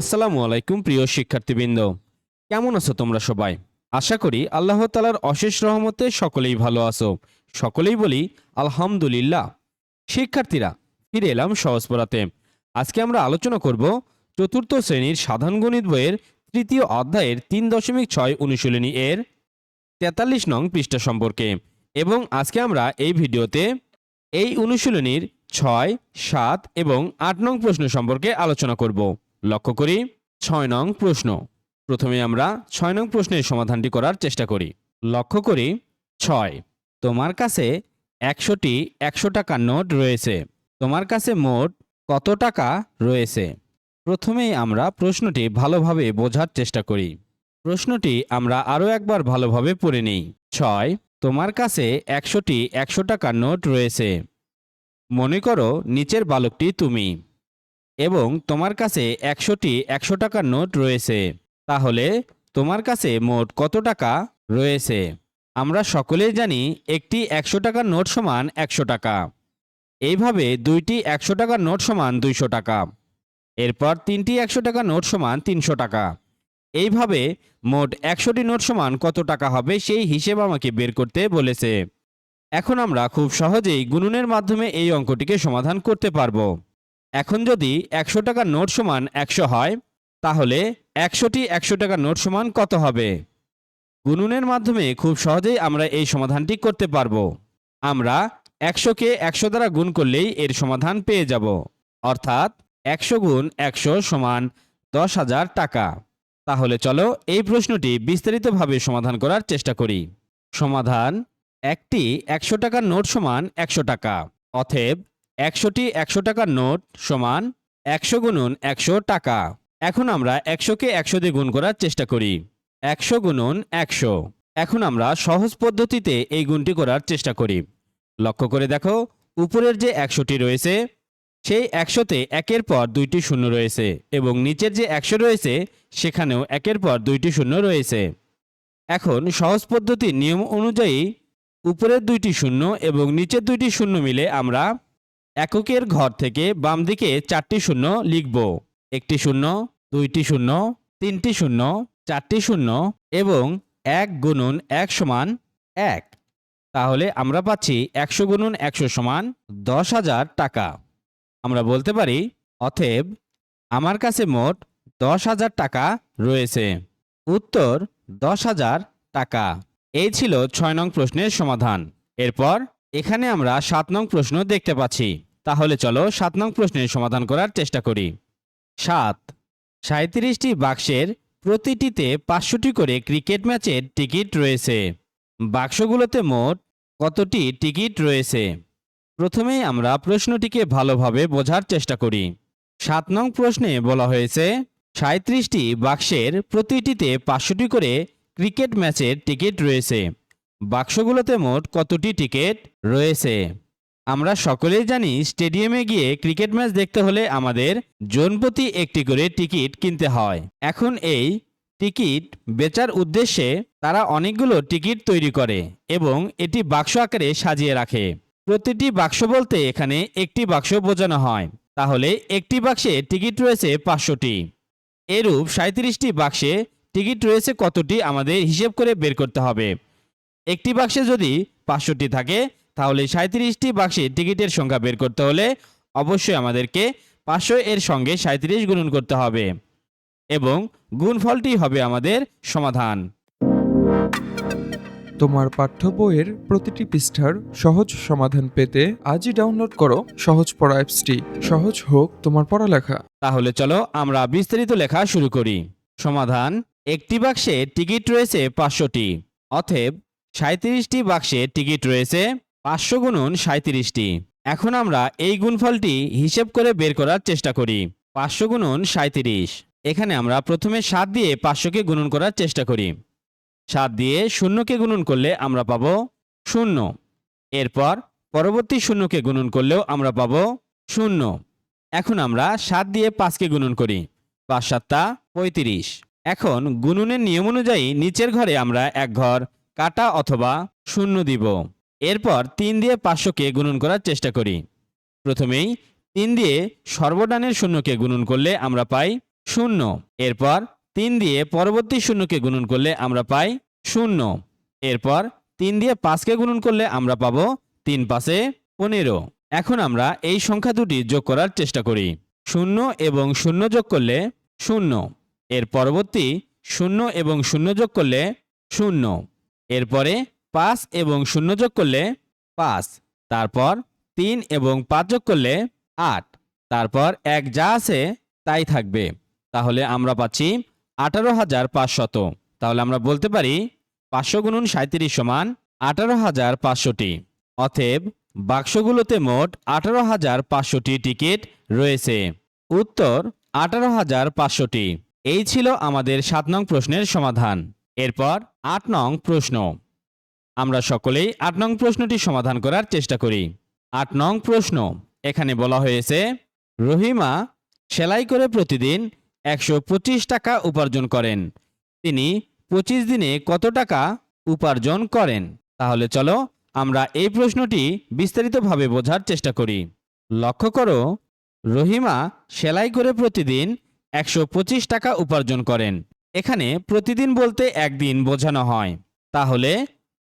আসসালামু আলাইকুম, প্রিয় শিক্ষার্থীবৃন্দ। কেমন আছো তোমরা সবাই? আশা করি আল্লাহ তালার অশেষ রহমতে সকলেই ভালো আছো। সকলেই বলি, আলহামদুলিল্লাহ। শিক্ষার্থীরা, ফিরে এলাম সহজ পড়াতে আজকে আমরা আলোচনা করব চতুর্থ শ্রেণির সাধারণ গণিত বইয়ের তৃতীয় অধ্যায়ের তিন দশমিক ছয় অনুশীলনী এর তেতাল্লিশ নং পৃষ্ঠা সম্পর্কে। এবং আজকে আমরা এই ভিডিওতে এই অনুশীলনীর ছয়, সাত এবং আট নং প্রশ্ন সম্পর্কে আলোচনা করব। লক্ষ্য করি, ছয় নং প্রশ্ন। প্রথমে আমরা ছয় নং প্রশ্নের সমাধানটি করার চেষ্টা করি। লক্ষ্য করি, ছয়, তোমার কাছে একশোটি একশো টাকার নোট রয়েছে। তোমার কাছে মোট কত টাকা রয়েছে? প্রথমেই আমরা প্রশ্নটি ভালোভাবে বোঝার চেষ্টা করি। প্রশ্নটি আমরা আরও একবার ভালোভাবে পড়ে নিই। ছয়, তোমার কাছে একশোটি একশো টাকার নোট রয়েছে। মনে করো, নিচের বালকটি তুমি। এবং তোমার কাছে একশোটি একশো টাকার নোট রয়েছে। তাহলে তোমার কাছে মোট কত টাকা রয়েছে? আমরা সকলেই জানি একটি একশো টাকার নোট সমান একশো টাকা। এইভাবে দুইটি একশো টাকার নোট সমান দুইশো টাকা। এরপর তিনটি একশো টাকার নোট সমান তিনশো টাকা। এইভাবে মোট একশোটি নোট সমান কত টাকা হবে সেই হিসেব আমাকে বের করতে বলেছে। এখন আমরা খুব সহজেই গুণনের মাধ্যমে এই অঙ্কটিকে সমাধান করতে পারব। এখন যদি একশো টাকার নোট সমান একশো হয়, তাহলে একশোটি একশো টাকার নোট সমান কত হবে? গুণনের মাধ্যমে খুব সহজেই আমরা এই সমাধানটি করতে পারব। আমরা একশোকে একশো দ্বারা গুণ করলেই এর সমাধান পেয়ে যাব। অর্থাৎ একশো গুণ একশো সমান দশ হাজার টাকা। তাহলে চলো এই প্রশ্নটি বিস্তারিতভাবে সমাধান করার চেষ্টা করি। সমাধান, একটি একশো টাকার নোট সমান একশো টাকা। অথেব একশোটি একশো টাকার নোট সমান একশো গুণন একশো টাকা। এখন আমরা একশোকে একশো দিয়ে গুণ করার চেষ্টা করি। একশো গুণন একশো। এখন আমরা সহজ পদ্ধতিতে এই গুণটি করার চেষ্টা করি। লক্ষ্য করে দেখো, উপরের যে একশোটি রয়েছে, সেই একশোতে একের পর দুইটি শূন্য রয়েছে এবং নিচের যে একশো রয়েছে, সেখানেও একের পর দুইটি শূন্য রয়েছে। এখন সহজ পদ্ধতির নিয়ম অনুযায়ী উপরের দুইটি শূন্য এবং নিচের দুইটি শূন্য মিলে আমরা এককের ঘর থেকে বাম দিকে চারটি শূন্য লিখব। একটি শূন্য, দুইটি শূন্য, তিনটি শূন্য, চারটি শূন্য এবং এক গুণন এক সমান এক। তাহলে আমরা পাচ্ছি একশো গুণন একশো সমান দশ হাজার টাকা। আমরা বলতে পারি, অতএব আমার কাছে মোট দশ হাজার টাকা রয়েছে। উত্তর, দশ হাজার টাকা। এই ছিল ছয় নং প্রশ্নের সমাধান। এরপর এখানে আমরা সাত নং প্রশ্ন দেখতে পাচ্ছি। তাহলে চলো সাত নং প্রশ্নের সমাধান করার চেষ্টা করি। সাত। সাঁত্রিশটি বাক্সের প্রতিটিতে পাঁচশোটি করে ক্রিকেট ম্যাচের টিকিট রয়েছে। বাক্সগুলোতে মোট কতটি টিকিট রয়েছে? প্রথমেই আমরা প্রশ্নটিকে ভালোভাবে বোঝার চেষ্টা করি। সাত নং প্রশ্নে বলা হয়েছে সাঁত্রিশটি বাক্সের প্রতিটিতে পাঁচশোটি করে ক্রিকেট ম্যাচের টিকিট রয়েছে। বাক্সগুলোতে মোট কতটি টিকিট রয়েছে? আমরা সকলেই জানি স্টেডিয়ামে গিয়ে ক্রিকেট ম্যাচ দেখতে হলে আমাদের জনপ্রতি একটি করে টিকিট কিনতে হয়। এখন এই টিকিট বেচার উদ্দেশ্যে তারা অনেকগুলো টিকিট তৈরি করে এবং এটি বাক্স আকারে সাজিয়ে রাখে। প্রতিটি বাক্স বলতে এখানে একটি বাক্স বোঝানো হয়। তাহলে একটি বাক্সে টিকিট রয়েছে পাঁচশোটি। এরূপ সাঁত্রিশটি বাক্সে টিকিট রয়েছে কতটি আমাদের হিসেব করে বের করতে হবে। একটি বাক্সে যদি পাঁচশোটি থাকে তাহলে সাঁত্রিশটি বাক্সে টিকিটের সংখ্যা বের করতে হলে অবশ্যই আমাদেরকে পাঁচশো এর সঙ্গে সাঁত্রিশ গুণন করতে হবে এবং গুণফলটি হবে আমাদের সমাধান। তোমার পাঠ্য বইয়ের প্রতিটি পৃষ্ঠার সহজ সমাধান পেতে আজই ডাউনলোড করো সহজ পড়া অ্যাপসটি। সহজ হোক তোমার পড়ালেখা। তাহলে চলো আমরা বিস্তারিত লেখা শুরু করি। সমাধান একটি বাক্সে টিকিট রয়েছে পাঁচশোটি অথব সাঁত্রিশটি বাক্সে টিকিট রয়েছে, পাঁচশো গুণন সাঁত্রিশটি এখন আমরা এই গুণফলটি হিসেব করে বের করার চেষ্টা করি, পাঁচশো গুণন সাঁত্রিশ এখানে আমরা প্রথমে সাত দিয়ে পাঁচশোকে গুণন করার চেষ্টা করি। সাত দিয়ে শূন্যকে গুণন করলে আমরা পাবো শূন্য। এরপর পরবর্তী শূন্যকে গুণন করলেও আমরা পাবো শূন্য। এখন আমরা সাত দিয়ে পাঁচকে গুণন করি, পাঁচ সাতটা পঁয়ত্রিশ। এখন গুণনের নিয়ম অনুযায়ী নিচের ঘরে আমরা এক ঘর কাটা অথবা শূন্য দিব। এরপর তিন দিয়ে পাঁচশোকে গুণন করার চেষ্টা করি। প্রথমেই তিন দিয়ে সর্বডানের শূন্যকে গুণন করলে আমরা পাই শূন্য। এরপর তিন দিয়ে পরবর্তী শূন্যকে গুণন করলে আমরা পাই শূন্য। এরপর তিন দিয়ে পাঁচকে গুণন করলে আমরা পাবো তিন পাশে পনেরো। এখন আমরা এই সংখ্যা দুটি যোগ করার চেষ্টা করি। শূন্য এবং শূন্য যোগ করলে শূন্য। এর পরবর্তী শূন্য এবং শূন্য যোগ করলে শূন্য। এরপরে পাঁচ এবং শূন্য যোগ করলে পাঁচ। তারপর তিন এবং পাঁচ যোগ করলে আট। তারপর এক যা আছে তাই থাকবে। তাহলে আমরা পাচ্ছি আঠারো হাজার পাঁচশত। তাহলে আমরা বলতে পারি পাঁচশো গুণন সাঁত্রিশ সমান আঠারো হাজার পাঁচশোটি। অতএব বাক্সগুলোতে মোট আঠারো হাজার পাঁচশোটি টিকিট রয়েছে। উত্তর আঠারো হাজার পাঁচশোটি। এই ছিল আমাদের সাত নং প্রশ্নের সমাধান। এরপর আট নং প্রশ্ন। আমরা সকলেই আট নং প্রশ্নটি সমাধান করার চেষ্টা করি। আট নং প্রশ্ন। এখানে বলা হয়েছে, রহিমা সেলাই করে প্রতিদিন একশো পঁচিশ টাকা উপার্জন করেন। তিনি পঁচিশ দিনে কত টাকা উপার্জন করেন? তাহলে চলো আমরা এই প্রশ্নটি বিস্তারিতভাবে বোঝার চেষ্টা করি। লক্ষ্য করো, রহিমা সেলাই করে প্রতিদিন একশো পঁচিশ টাকা উপার্জন করেন। এখানে প্রতিদিন বলতে একদিন বোঝানো হয়। তাহলে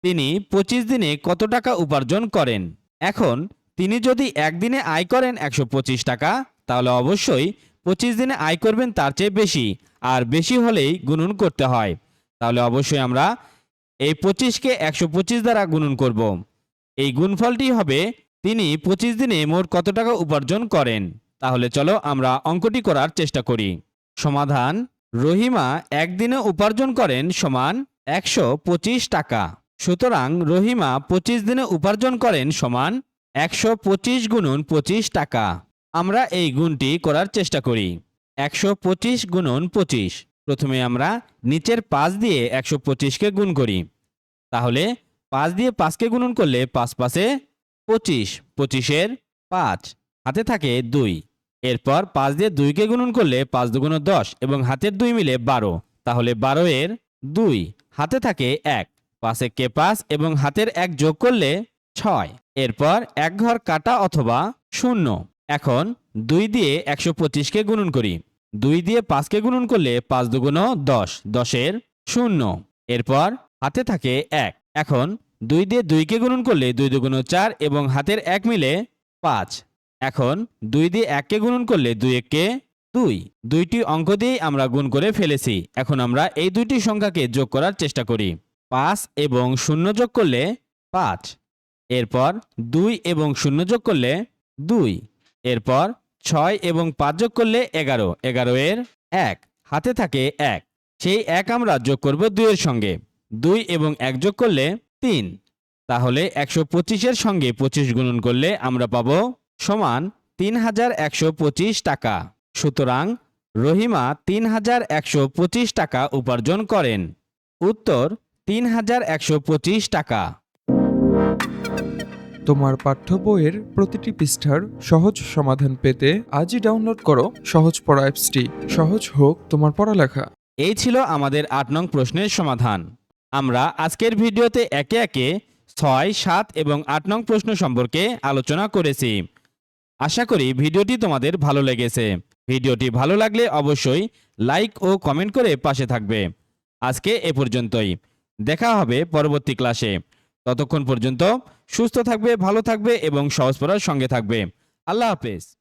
তিনি পঁচিশ দিনে কত টাকা উপার্জন করেন? এখন তিনি যদি একদিনে আয় করেন একশো পঁচিশ টাকা, তাহলে অবশ্যই পঁচিশ দিনে আয় করবেন তার চেয়ে বেশি, আর বেশি হলেই গুণন করতে হয়। তাহলে অবশ্যই আমরা এই পঁচিশকে একশো পঁচিশ দ্বারা গুণন করব। এই গুণফলটি হবে তিনি পঁচিশ দিনে মোট কত টাকা উপার্জন করেন? তাহলে চলো আমরা অঙ্কটি করার চেষ্টা করি। সমাধান রহিমা একদিনে উপার্জন করেন সমান একশো পঁচিশ টাকা। সুতরাং রহিমা পঁচিশ দিনে উপার্জন করেন সমান একশো পঁচিশ গুণন পঁচিশ টাকা। আমরা এই গুণটি করার চেষ্টা করি। একশো পঁচিশ গুণন পঁচিশ। প্রথমে আমরা নিচের পাঁচ দিয়ে একশো পঁচিশকে গুণ করি। তাহলে পাঁচ দিয়ে পাঁচকে গুণন করলে পাঁচ পাশে পঁচিশ। পঁচিশের পাঁচ। হাতে থাকে দুই। এরপর পাঁচ দিয়ে দুইকে গুণন করলে পাঁচ দুগুণ দশ এবং হাতের দুই মিলে বারো। তাহলে বারো এর দুই, হাতে থাকে এক। পাঁচ কে পাঁচ এবং হাতের এক যোগ করলে ছয়। এরপর এক ঘর কাটা অথবা শূন্য। এখন দুই দিয়ে একশো পঁচিশকে গুণন করি। দুই দিয়ে পাঁচকে গুণন করলে পাঁচ দুগুণ দশ, দশের শূন্য। এরপর হাতে থাকে এক। এখন দুই দিয়ে দুইকে গুণন করলে দুই দুগুণ চার এবং হাতের এক মিলে পাঁচ। এখন দুই দিয়ে এককে গুণন করলে দুই এককে দুই। দুইটি অঙ্ক দিয়েই আমরা গুণ করে ফেলেছি। এখন আমরা এই দুইটি সংখ্যাকে যোগ করার চেষ্টা করি। পাঁচ এবং শূন্য যোগ করলে পাঁচ। এরপর দুই এবং শূন্য যোগ করলে দুই। এরপর ছয় এবং পাঁচ যোগ করলে এগারো। এগারো এর এক। হাতে থাকে এক। সেই এক আমরা যোগ করব দুইয়ের সঙ্গে। দুই এবং এক যোগ করলে তিন। তাহলে একশো পঁচিশের সঙ্গে পঁচিশ গুণন করলে আমরা পাবো সমান তিন হাজার একশো পঁচিশ টাকা। সুতরাং রহিমা তিন হাজার একশো পঁচিশ টাকা উপার্জন করেন। উত্তর তিন হাজার একশো পঁচিশ টাকা। তোমার পাঠ্য বইয়ের প্রতিটি পৃষ্ঠার সহজ সমাধান পেতে আজই ডাউনলোড করো সহজ পড়া অ্যাপসটি। সহজ হোক তোমার পড়ালেখা। এই ছিল আমাদের আট নং প্রশ্নের সমাধান। আমরা আজকের ভিডিওতে একে একে ছয় সাত এবং আট নং প্রশ্ন সম্পর্কে আলোচনা করেছি। আশা করি ভিডিওটি তোমাদের ভালো লেগেছে। ভিডিওটি ভালো লাগলে অবশ্যই লাইক ও কমেন্ট করে পাশে থাকবে। আজকে এ পর্যন্তই। দেখা হবে পরবর্তী ক্লাসে। ততক্ষণ পর্যন্ত সুস্থ থাকবে, ভালো থাকবে এবং সহজ পড়ার সঙ্গে থাকবে। আল্লাহ হাফেজ।